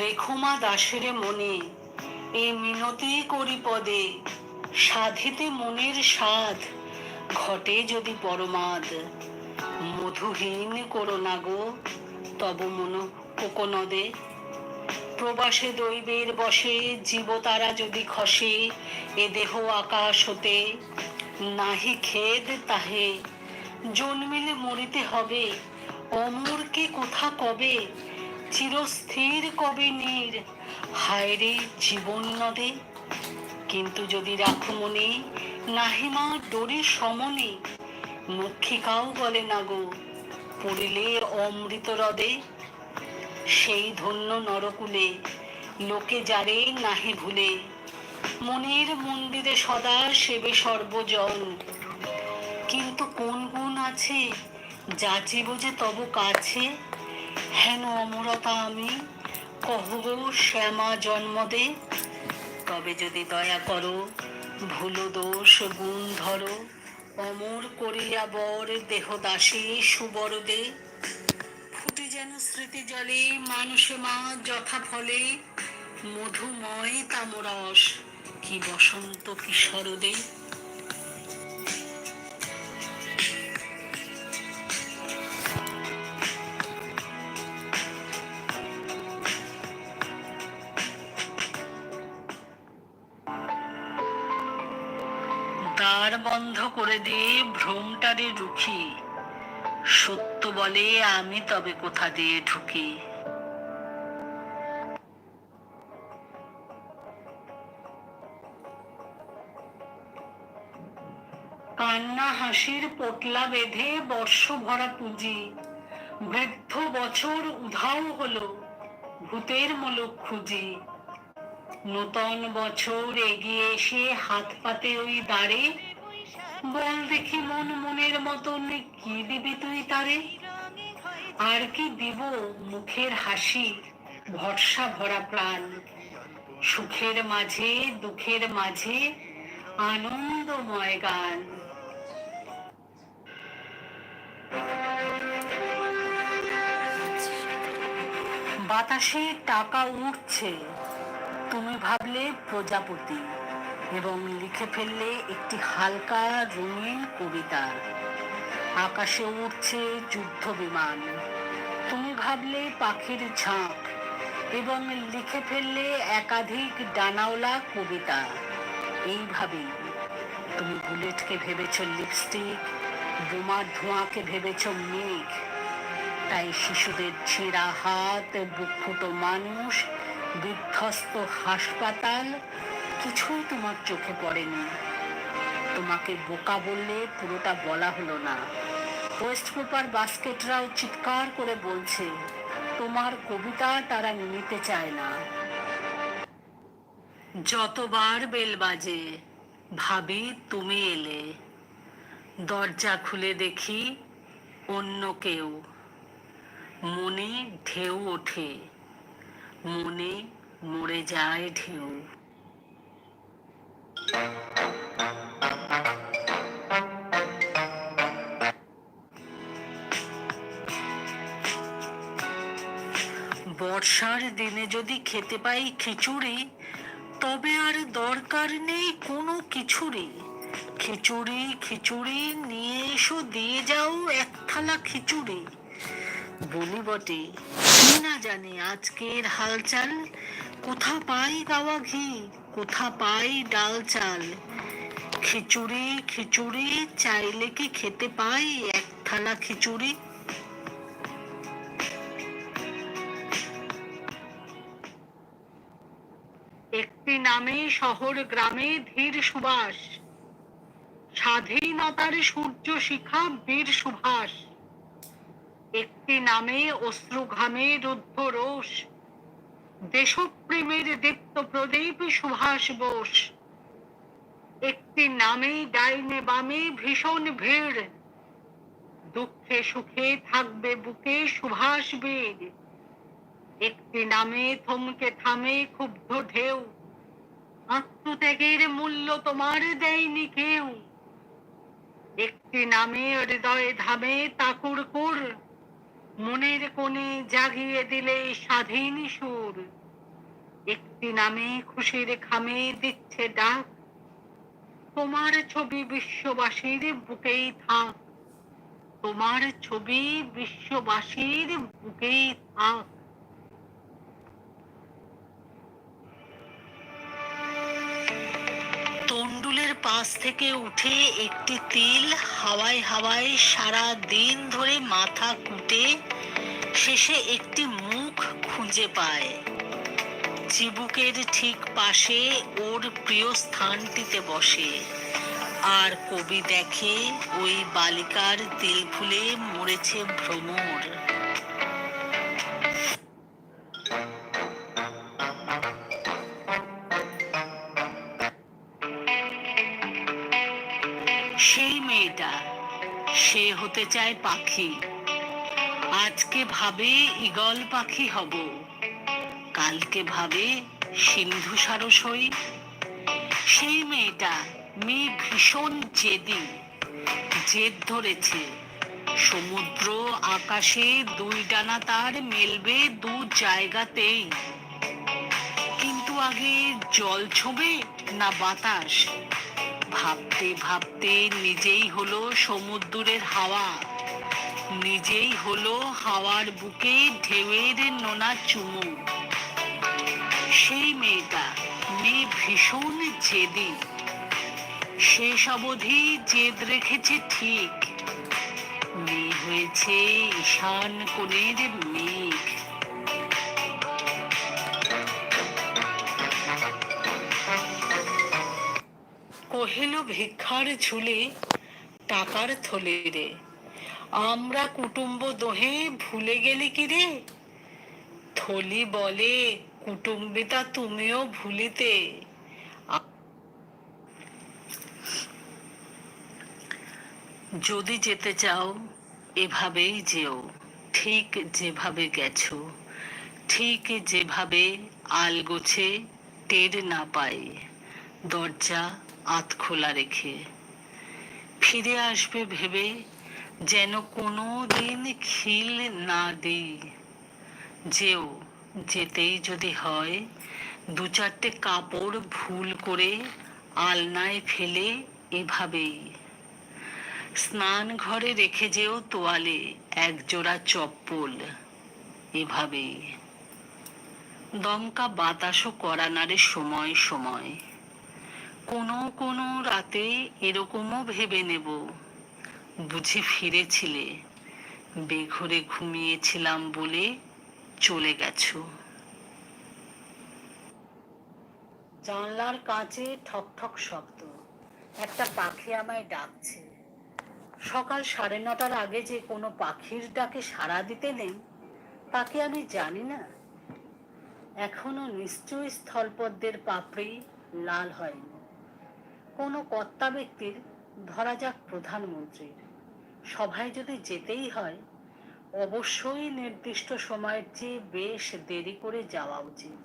রেখুমা দাসের মনে এ মিনতি করি পদে। সাধিতে মনের সাধ ঘটে যদি পরমাদ। মধুহীন করো না গো, তব মন কোকনদে। প্রবাসে দৈবের বসে জীবতারা যদি খসে, এ দেহ আকাশ হতে। নাহি খেদ তাহে, জন্মিলে মরিতে হবে অমরকে কোথা কবে? চিরস্থির কবে নীর হায়রে জীবন নদে, কিন্তু যদি রাখো মনে নাহিমা ডোরে সমনে, মক্ষিকাও বলে না গো পড়িলে অমৃত হ্রদে সেই ধন্য নরকুলে, লোকে যারে নাহি ভুলে, মনের মন্দিরে সদা সেবে সর্বজন। কিন্তু কোন গুণ আছে, যাচিব যে তব কাছে হেন অমরতা আমি কহব শ্যামা জন্মদে। তবে যদি দয়া করো, ভুল দোষ, গুণ ধরো, অমর করিয়া বর দেহ দাসী সুবরদে। ফুটে যেন স্মৃতি জলে, মানুষে মা যথা ফলে। মধুময় তামরস, কি বসন্ত কি শরদে। বন্ধ করে দিয়ে ভ্রমটারে রুখি। সত্য বলে আমি তবে কোথা দিয়ে ঢুকি। কান্না হাসির পোটলা বেঁধে বর্ষ ভরা পুঁজি। বৃদ্ধ বছর উধাও হলো ভূতের মলক খুঁজি। নূতন বছর এগিয়ে এসে হাত পাতে ওই দাঁড়ে বল দেখি মন মনের মতন, কি দিবি তুই তারে? আর কি দিব মুখের হাসি, ভরসা ভরা প্রাণ? সুখের মাঝে, দুঃখের মাঝে আনন্দময় গান। বাতাসে টাকা উঠছে, তুমি ভাবলে প্রজাপতি। এবং লিখে ফেললে একটি হালকা রঙিন কবিতা। আকাশে উঠছে যুদ্ধ বিমান। তুমি ভাবলে পাখির ঝাঁক, এবং লিখে ফেললে একাধিক ডানাওলা কবিতা। এইভাবেই তুমি বুলেটকে ভেবেছ লিপস্টিক বোমার ধোঁয়াকে ভেবেছ মেঘ। তাই শিশুদের ছেঁড়া হাত বুক ফুটো মানুষ, বিধ্বস্ত হাসপাতাল কিছুই তোমার চোখে পড়েনি। তোমাকে বোকা বললে পুরোটা বলা হলো না। ওয়েস্ট পেপার বাস্কেটরাও চিৎকার করে বলছে, তোমার কবিতা তারা নিতে চায় না। যতবার বেল বাজে, ভাবি তুমি এলে। দরজা খুলে দেখি অন্য কেউ। মনে ঢেউ ওঠে, মনে মরে যায় ঢেউ। বর্ষার দিনে যদি খেতে পাই খিচুড়ি, তবে আর দরকার নেই কোনো কিছুরই খিচুড়ি খিচুড়ি নিয়ে এসো, দিয়ে যাও এক থালা খিচুড়ি। বলি বটে, কি না জানি আজকের হালচাল, কোথা পাই গাওয়া ঘি? কোথা পাই ডাল চাল? খিচুড়ি খিচুড়ি, চাইলে কি খেতে পাই? এক থালা খিচুড়ি। একটি নামে শহর গ্রামে ধীর সুবাস। স্বাধীনতার সূর্য শিখা বীর সুভাষ। একটি নামে অশ্রু ঘামে রুদ্ধ রোষ। দেশপ্রেমের দীপ্ত প্রদীপ সুভাষ বোস, একটি নামে ডাইনে বামে ভীষণ ভিড়। দুঃখে সুখে থাকবে বুকে সুভাষ বীর। একটি নামে থমকে থামে ক্ষুব্ধ ঢেউ। আত্মত্যাগের মূল্য তোমার দেয়নি কেউ। একটি নামে হৃদয়ে ধামে তাকুর কুর মনের কোণে জাগিয়ে দিলে স্বাধীন সুর। একটি নামে খুশির খামে দিচ্ছে ডাক। তোমার ছবি বিশ্ববাসীর বুকেই থাক। তোমার ছবি বিশ্ববাসীর বুকেই থাক। পাশ থেকে উঠে একটি তিল হাওয়ায় হাওয়ায় সারা দিন ধরে মাথা কুটে শেষে একটি মুখ খুঁজে পায়। চিবুকের ঠিক পাশে ওর প্রিয় স্থানটিতে বসে। আর কবি দেখে ওই বালিকার তিল ফুলে মরেছে ভ্রমর। সেই মেয়েটা, সে হতে চায় পাখি। আজকে ভাবে ঈগল পাখি হব। কালকে ভাবে সিন্ধু সারস হই। সেই মেয়েটা মেয়ে ভীষণ জেদি। জেদ ধরেছে। সমুদ্র, আকাশে দুই ডানা তার মেলবে দু জায়গাতেই। কিন্তু আগে জল ছোবে না বাতাস? ভাবতে ভাবতে নিজেই হলো সমুদ্রের হাওয়া। নিজেই হলো হাওয়ার বুকে ঢেউয়ের নোনা চুমু। সেই মেয়েটা, মেয়ে ভীষণ জেদি। শেষ অবধি জেদ রেখেছে ঠিক। মেয়ে হয়েছে ঈশান কোণের মেঘ। কহিল ভিক্ষার ঝুলে টাকার থলে রে। আমরা কুটুম্ব দোহে ভুলে গেলি কি রে? থলি বলে কুটুম্বিতা তুমিও ভুলিতে। যদি যেতে চাও, এভাবেই যেও। ঠিক যেভাবে গেছো, ঠিক যেভাবে আলগোছে টের না পাই। দরজা আত খোলা রেখে। ফিরে আসবে ভেবে যেন কোনো দিন খিল না দিই। যেও, যেতেই যদি হয়, দু চারটে কাপড় ভুল করে আলনায় ফেলে এভাবেই। স্নান ঘরে রেখে যেও তোয়ালে এক জোড়া চপ্পল এভাবেই। দমকা বাতাসও করা নারে সময় সময়। কোনো কোনো রাতে এরকমও ভেবে নেব। বুঝি ফিরেছিলে, বেঘরে ঘুমিয়েছিলাম বলে চলে গেছো। জানলার কাঁচে ঠক ঠক শব্দ, একটা পাখি আমায় ডাকছে। সকাল সাড়ে নটার আগে যে কোনো পাখির ডাকে সাড়া দিতে নেই, তাকে আমি জানি না। এখনও নিশ্চয়ই স্থলপদ্মের পাপড়ি লাল হয়নি। কোনো কর্তা ব্যক্তির ধরা যাক প্রধানমন্ত্রীর। সভায় যদি যেতেই হয়, অবশ্যই নির্দিষ্ট সময়ের চেয়ে বেশ দেরি করে যাওয়া উচিত।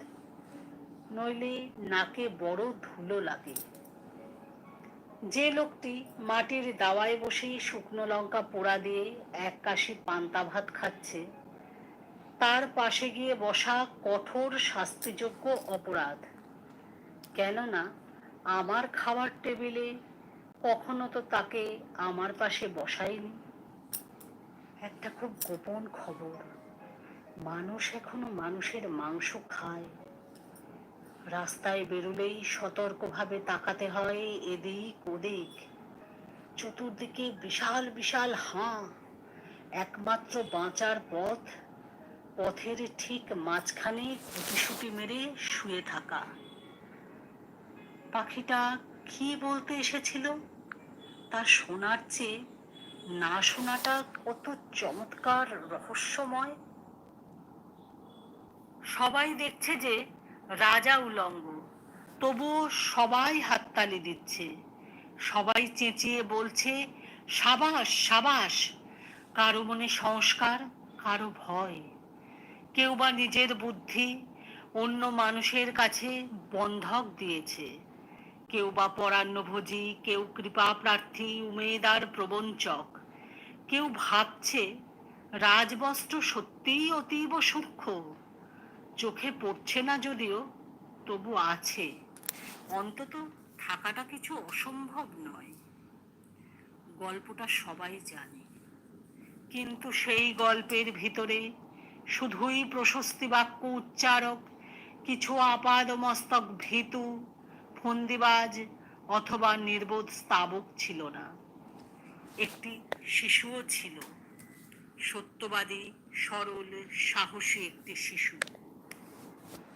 নইলে নাকে বড় ধুলো লাগে। যে লোকটি মাটির দাওয়ায় বসেই শুকনো লঙ্কা পোড়া দিয়ে এক কাশি পান্তা ভাত খাচ্ছে, তার পাশে গিয়ে বসা কঠোর শাস্তিযোগ্য অপরাধ। কেননা আমার খাবার টেবিলে কখনো তো তাকে আমার পাশে বসাইনি একটা খুব গোপন খবর, মানুষ এখনও মানুষের মাংস খায়। রাস্তায় বেরোলেই সতর্কভাবে তাকাতে হয় এদিক ওদিক। চতুর্দিকে বিশাল বিশাল হাঁ, একমাত্র বাঁচার পথ, পথের ঠিক মাঝখানে কুটিসুটি মেরে শুয়ে থাকা। পাখিটা কি বলতে এসেছিল? তা শোনার চেয়ে না শোনাটা কত চমৎকার রহস্যময়। সবাই দেখছে যে রাজা উলঙ্গ, তবুও সবাই হাততালি দিচ্ছে। সবাই চেঁচিয়ে বলছে, সাবাস সাবাস, কারও মনে সংস্কার, কারও ভয়। কেউ বা নিজের বুদ্ধি অন্য মানুষের কাছে বন্ধক দিয়েছে। কেউ বা পরান্নভোজী কেউ কৃপা প্রার্থী উমেদার প্রবঞ্চক। কেউ ভাবছে, রাজবস্ত্র সত্যিই অতীব সূক্ষ্ম। চোখে পড়ছে না যদিও, তবু আছে। অন্তত থাকাটা কিছু অসম্ভব নয়। গল্পটা সবাই জানে। কিন্তু সেই গল্পের ভিতরে শুধুই প্রশস্তি বাক্য উচ্চারক, কিছু আপাদ মস্তক ভীতু ফন্দিবাজ অথবা নির্বোধ স্তাবক ছিল না। একটি শিশুও ছিল। সত্যবাদী, সরল, সাহসী একটি শিশু।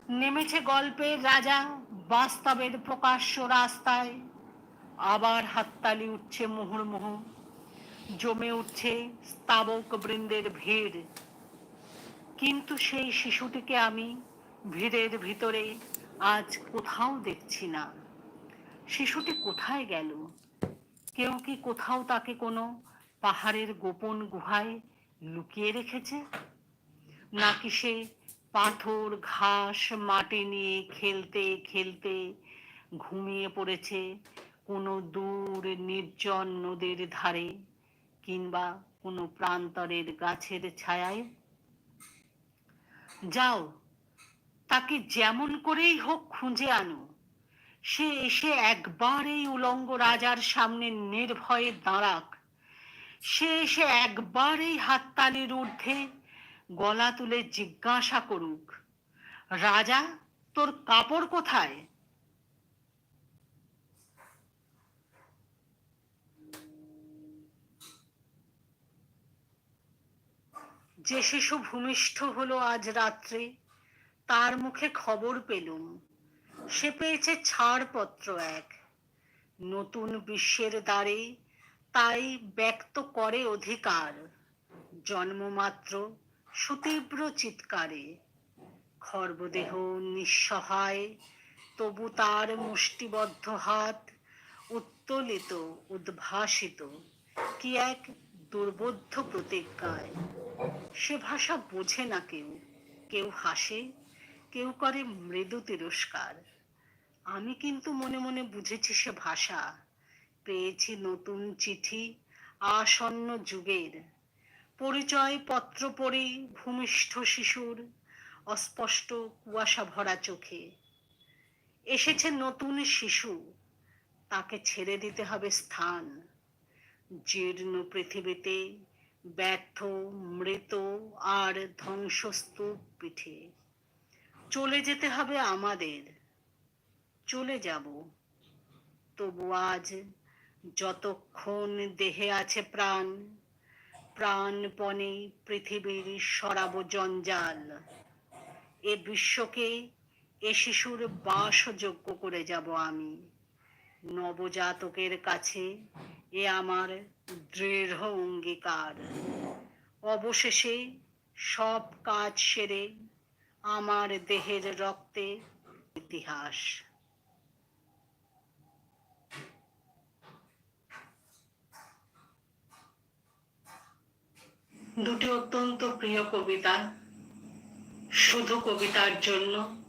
নেমেছে গল্পের রাজা বাস্তবের প্রকাশ্য রাস্তায়। আবার হাততালি উঠছে মুহুর্মুহ। জমে উঠছে স্তাবক বৃন্দের ভিড়। কিন্তু সেই শিশুটিকে আমি ভিড়ের ভিতরে আজ কোথাও দেখছি না। শিশুটি কোথায় গেল? কেউ কি কোথাও তাকে কোনো পাহাড়ের গোপন গুহায় লুকিয়ে রেখেছে? নাকি সে পাথর, ঘাস, মাটি নিয়ে খেলতে খেলতে ঘুমিয়ে পড়েছে কোনো দূর নির্জন নদীর ধারে কিংবা কোনো প্রান্তরের গাছের ছায়ায়? যাও, তাকে যেমন করেই হোক খুঁজে আনো। সে এসে একবার এই উলঙ্গ রাজার সামনে নির্ভয়ে দাঁড়াক। সে এসে একবার এই হাততালির ঊর্ধ্বে গলা তুলে জিজ্ঞাসা করুক, রাজা, তোর কাপড় কোথায়? যে শিশু ভূমিষ্ঠ হলো আজ রাত্রে, তার মুখে খবর পেলুম। সে পেয়েছে ছাড়পত্র এক। নতুন বিশ্বের দ্বারে তাই ব্যক্ত করে অধিকার। জন্মমাত্র সুতীব্র চিৎকারে। খর্বদেহ নিঃসহায়, তবু তার মুষ্টিবদ্ধ হাত উত্তোলিত, উদ্ভাসিত, কি এক দুর্বোধ্য প্রতিজ্ঞায়। সে ভাষা বোঝে না কেউ। কেউ হাসে, কেউ করে মৃদু তিরস্কার। আমি কিন্তু মনে মনে বুঝেছি সে ভাষা। পেয়েছি নতুন চিঠি আসন্ন যুগের। পরিচয় পত্র পড়ে ভূমিষ্ঠ শিশুর অস্পষ্ট কুয়াশা ভরা চোখে। এসেছে নতুন শিশু, তাকে ছেড়ে দিতে হবে স্থান। জীর্ণ পৃথিবীতে ব্যর্থ, মৃত আর ধ্বংসস্তূপ পিঠে। চলে যেতে হবে আমাদের। চলে যাব। তবু আজ যতক্ষণ দেহে আছে প্রাণ, প্রাণপণে পৃথিবীর সরাব জঞ্জাল। এ বিশ্বকে এ শিশুর বাসযোগ্য করে যাব আমি। নবজাতকের কাছে এ আমার দৃঢ় অঙ্গীকার। অবশেষে সব কাজ সেরে আমার দেহের রক্তে ইতিহাস। দুটি অত্যন্ত প্রিয় কবিতা। শুধু কবিতার জন্য।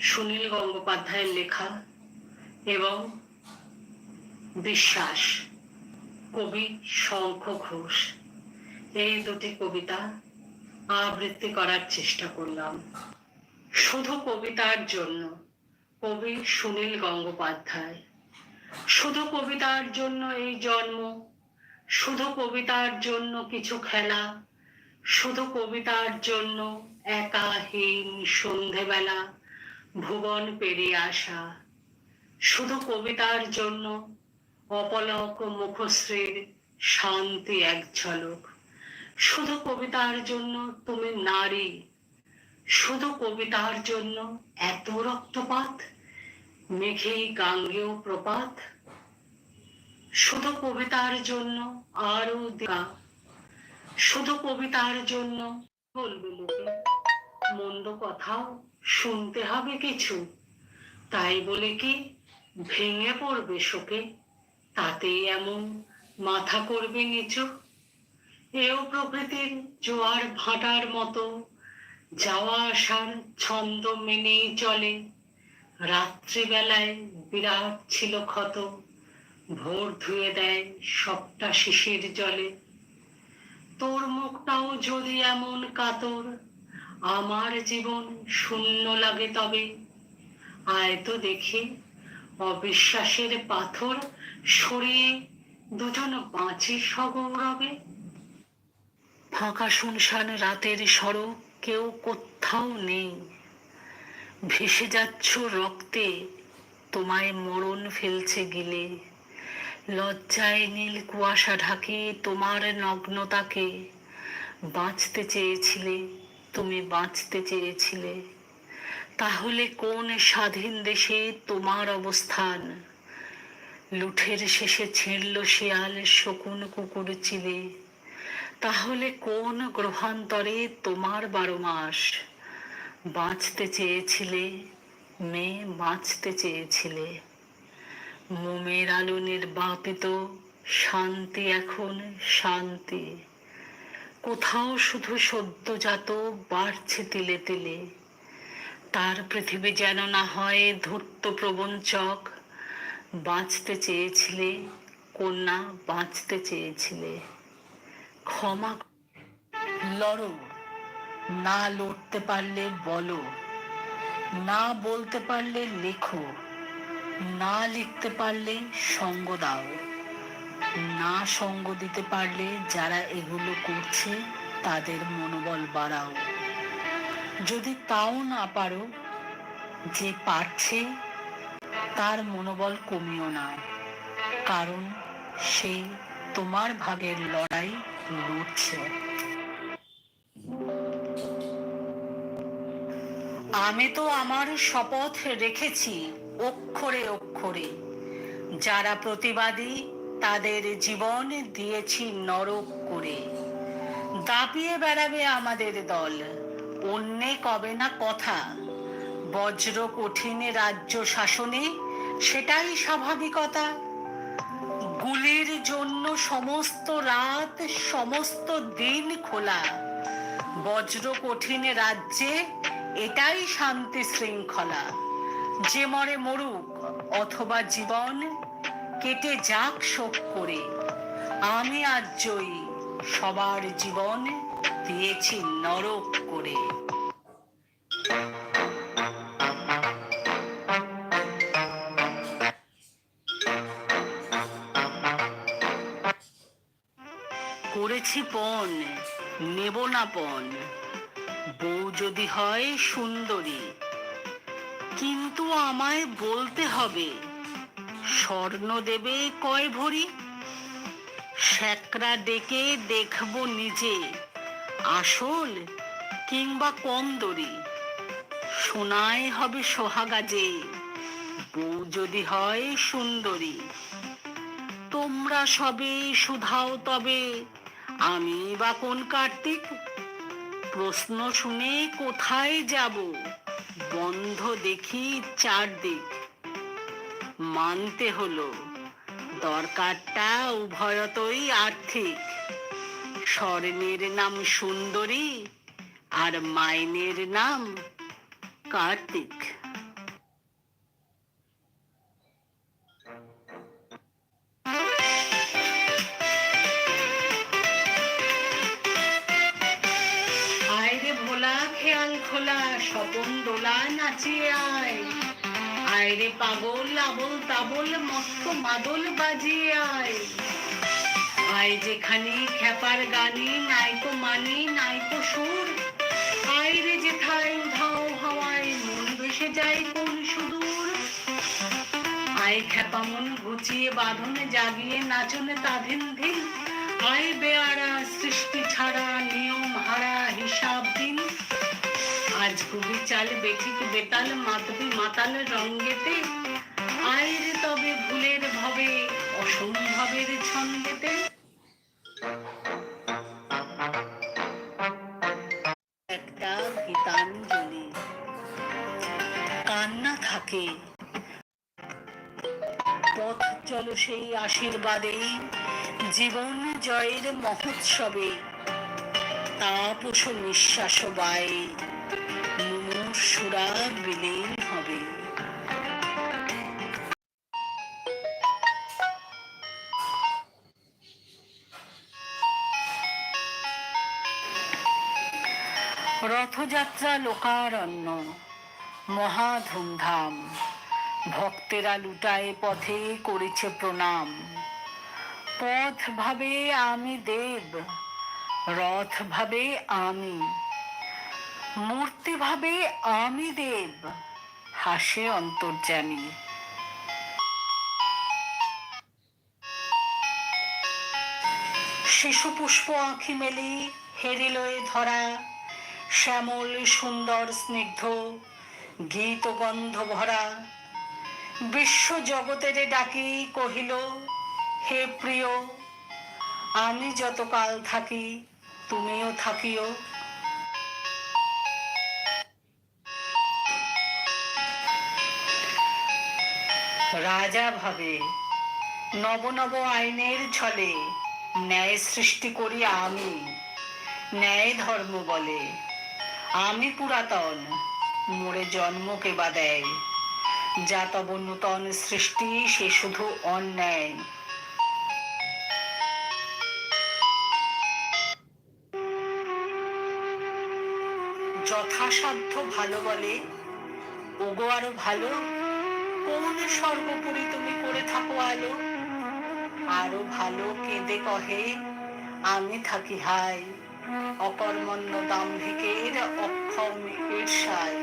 সুনীল গঙ্গোপাধ্যায়ের লেখা এবং বিশ্বাস, কবি শঙ্খ ঘোষ। এই দুটি কবিতা আবৃত্তি করার চেষ্টা করলাম। শুধু কবিতার জন্য, কবি সুনীল গঙ্গোপাধ্যায়। শুধু কবিতার জন্য এই জন্ম শুধু কবিতার জন্য কিছু খেলা, শুধু কবিতার জন্য একাহীন সন্ধেবেলা, ভুবন পেরিয়ে আসা। শুধু কবিতার জন্য অপলক মুখশ্রীর শান্তি এক ঝলক। শুধু কবিতার জন্য তুমি নারী, শুধু কবিতার জন্য এত রক্তপাত মেঘে গাঙ্গেয় প্রপাত। শুধু কবিতার জন্য আরও দেখা শুধু কবিতার জন্য বলবে লোকে, মন্দ কথাও শুনতে হবে কিছু। তাই বলে কি, ভেঙে পড়বে শোকে, তাতেই এমন মাথা করবে নিচু। এও প্রকৃতির জোয়ার ভাটার মতো, যাওয়া আসার ছন্দ মেনেই চলে। রাত্রিবেলায় বিরাট ছিল ক্ষত ভোর ধুয়ে দেয় সবটা শিশির জলে। তোর মুখটাও যদি এমন কাতর, আমার জীবন শূন্য লাগে তবে। আয় তো দেখি, অবিশ্বাসের পাথর সরিয়ে দুজন বাঁচি সগৌরবে। ফাঁকা শুনশান রাতের সড়ক, কেউ কোথাও নেই। ভেসে যাচ্ছ রক্তে, তোমায় মরণ ফেলছে গিলে। লজ্জায় নীল কুয়াশা ঢাকে তোমার নগ্নতাকে। বাঁচতে চেয়েছিলে, তুমি বাঁচতে চেয়েছিলে। তাহলে কোন স্বাধীন দেশে তোমার অবস্থান? লুঠের শেষে ছিঁড়ল শিয়াল শকুন কুকুর চিলে। তাহলে কোন গ্রহান্তরে তোমার বারো মাস বাঁচতে চেয়েছিলে, মেয়ে বাঁচতে চেয়েছিলে। মোমের আলো নির্বাপিত, শান্তি এখন শান্তি। কোথাও শুধু সদ্যজাত বাড়ছে তিলে তিলে। তার পৃথিবী যেন না হয় ধূর্ত প্রবঞ্চক। বাঁচতে চেয়েছিলে, কন্যা বাঁচতে চেয়েছিলে। ক্ষমা লড়ো, না লড়তে পারলে বলো, না বলতে পারলে লেখো। না লিখতে পারলে সঙ্গ দাও। না সঙ্গ দিতে পারলে যারা এগুলো করছে, তাদের মনোবল বাড়াও। যদি তাও না পারো, যে পারছে, তার মনোবল কমিও না। কারণ সেই তোমার ভাগের লড়াই লড়ছে। আমি তো আমার শপথ রেখেছি। অক্ষরে অক্ষরে। যারা প্রতিবাদী, তাদের জীবন দিয়েছি নরক করে। দাপিয়ে বেড়াবে আমাদের দল। অন্যে কবে না কথা। বজ্র কঠিন রাজ্য শাসনে সেটাই স্বাভাবিকতা। গুলির জন্য সমস্ত রাত, সমস্ত দিন খোলা। বজ্র কঠিন রাজ্যে এটাই শান্তি শৃঙ্খলা। যে মরে মরুক, অথবা জীবন কেটে যাক শোক করে, আমি আজ জয়ী সবার জীবন দিয়েছি নরক করে। করেছি পণ, নেব না পণ, বউ যদি হয় সুন্দরী কিন্তু আমায় বলতে হবে, স্বর্ণ দেবে কয় ভরি? শ্যাকরা ডেকে দেখব নিজে, আসল কিংবা কম দড়ি? সোনায় হবে সোহাগাজে বউ যদি হয় সুন্দরী। তোমরা সবে সুধাও তবে, আমি বা কোন কার্তিক? প্রশ্ন শুনে কোথায় যাব? বন্ধ দেখি চারদিক। মানতে হলো, দরকারটা উভয়তই আর্থিক। স্বর্ণের নাম সুন্দরী আর মাইনের নাম কার্তিক। খোলা স্বপন দোলা নাচিয়ে আয়। আয় রে পাগল, আবল তাবল, মস্ত মাদল বাজিয়ে আয়। আয় যেখানে খ্যাপার গানি নাইকো মানি নাইকো সুর। আয় রে যেথায় উধাও হাওয়ায়, মন ভেসে যায় কোন সুদূর। আয় খেপামন গুছিয়ে বাঁধনে জাগিয়ে, নাচনে তাধিন ধিন আয় বেয়ারা সৃষ্টি ছাড়া, নিয়ম হারা, হিসাব দিন আজ গুবি চাল বেঠিক বেতাল মাতবি, মাতাল রঙ্গেতে। আয় রে তবে ভুলের ভবে, অসম্ভবের ছন্দেতে। একটা গীতাঞ্জলি, কান্না থাকে। পথ চল সেই আশীর্বাদে, জীবন জয়ের মহোৎসবে। তাপস নিঃশ্বাস বায়ে। বিলীন হবে রথযাত্রা লোকারণ্য মহা ধুমধাম ভক্তেরা লুটায় পথে করেছে প্রণাম। পথ ভাবে আমি দেব, রথ ভাবে আমি মূর্তি ভাবে আমি দেব। হাসে অন্তর্যামী। শিশু পুষ্প আঁখি মেলি হেরিলয়ে ধরা, শ্যামল সুন্দর স্নিগ্ধ, গীত গন্ধ ভরা। বিশ্ব জগতের ডাকি কহিল, হে প্রিয়, আমি যতকাল থাকি তুমিও থাকিও। রাজা ভাবে, নব নব আইনের ছলে ন্যায় সৃষ্টি করি আমি। ন্যায় ধর্ম বলে, আমি পুরাতন, মোরে জন্ম কেবা দেয়। যা তব নূতন সৃষ্টি, সে শুধু অন্যায়। যথাসাধ্য ভালো বলে, ওগো আরও ভালো। কোন সর্বোপরি তুমি করে থাকো আলো। আরও ভালো কেঁদে কহে, আমি থাকি হাই অকর্মণ্য দাম্ভিকের অক্ষম ঈর্ষায়।